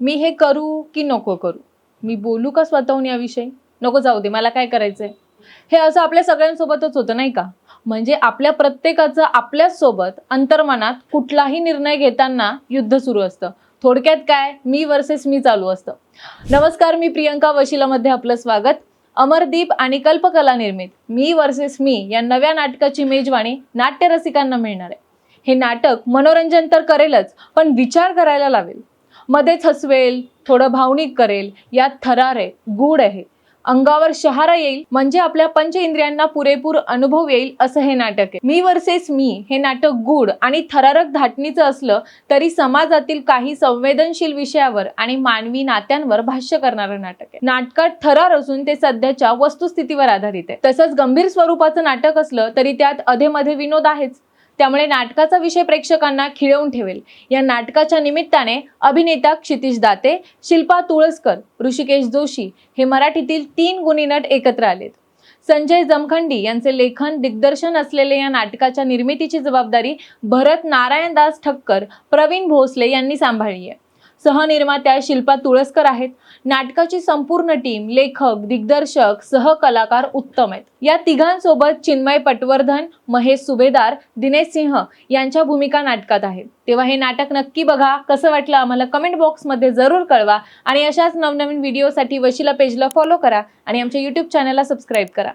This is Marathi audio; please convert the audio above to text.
मी हे करू की नको करू? मी बोलू का स्वतःहून याविषयी? नको जाऊ दे मला काय करायचंय? हे असं आपल्या सगळ्यांसोबतच होतं नाही का? म्हणजे आपल्या प्रत्येकाचं आपल्याच सोबत अंतर्मनात कुठलाही निर्णय घेताना युद्ध सुरू असतं. थोडक्यात काय? मी वर्सेस मी चालू असतं. नमस्कार मी प्रियंका वशिलामध्ये आपलं स्वागत. अमरदीप आणि कल्पकला निर्मित. मी वर्सेस मी या नव्या नाटकाची मेजवाणी नाट्यरसिकांना मिळणार आहे. हे नाटक मनोरंजन तर करेलच पण विचार करायला लावेल. मध्येच हसवेल थोडं भावनिक करेल यात थरार आहे गूढ आहे. अंगावर शहारा येईल म्हणजे आपल्या पंच इंद्रियांना पुरेपूर अनुभव येईल असं हे नाटक आहे. मी वर्सेस मी हे नाटक गूढ आणि थरारक धाटणीचं असलं तरी समाजातील काही संवेदनशील विषयावर आणि मानवी नात्यांवर भाष्य करणारं नाटक आहे. नाटकात थरार असून ते सध्याच्या वस्तुस्थितीवर आधारित आहे. तसंच गंभीर स्वरूपाचं नाटक असलं तरी त्यात अधेमध्ये विनोद आहेच. त्यामुळे नाटकाचा विषय प्रेक्षकांना खिळवून ठेवेल. या नाटकाच्या निमित्ताने अभिनेता क्षितिश दाते शिल्पा तुळसकर ऋषिकेश जोशी हे मराठीतील तीन गुणीनट एकत्र आलेत. संजय जमखंडी यांचे लेखन दिग्दर्शन असलेले या नाटकाच्या निर्मितीची जबाबदारी भरत नारायणदास ठक्कर प्रवीण भोसले यांनी सांभाळली आहे. सहनिर्मात्या शिल्पा तुळसकर आहेत. नाटकाची संपूर्ण टीम लेखक दिग्दर्शक सहकलाकार उत्तम आहेत. या तिघांसोबत चिन्मय पटवर्धन महेश सुभेदार दिनेश सिंह यांच्या भूमिका नाटकात आहेत. तेव्हा हे नाटक नक्की बघा. कसं वाटलं आम्हाला कमेंट बॉक्समध्ये जरूर कळवा आणि अशाच नवनवीन व्हिडिओसाठी वशिला पेजला फॉलो करा आणि आमच्या यूट्यूब चॅनलला सबस्क्राईब करा.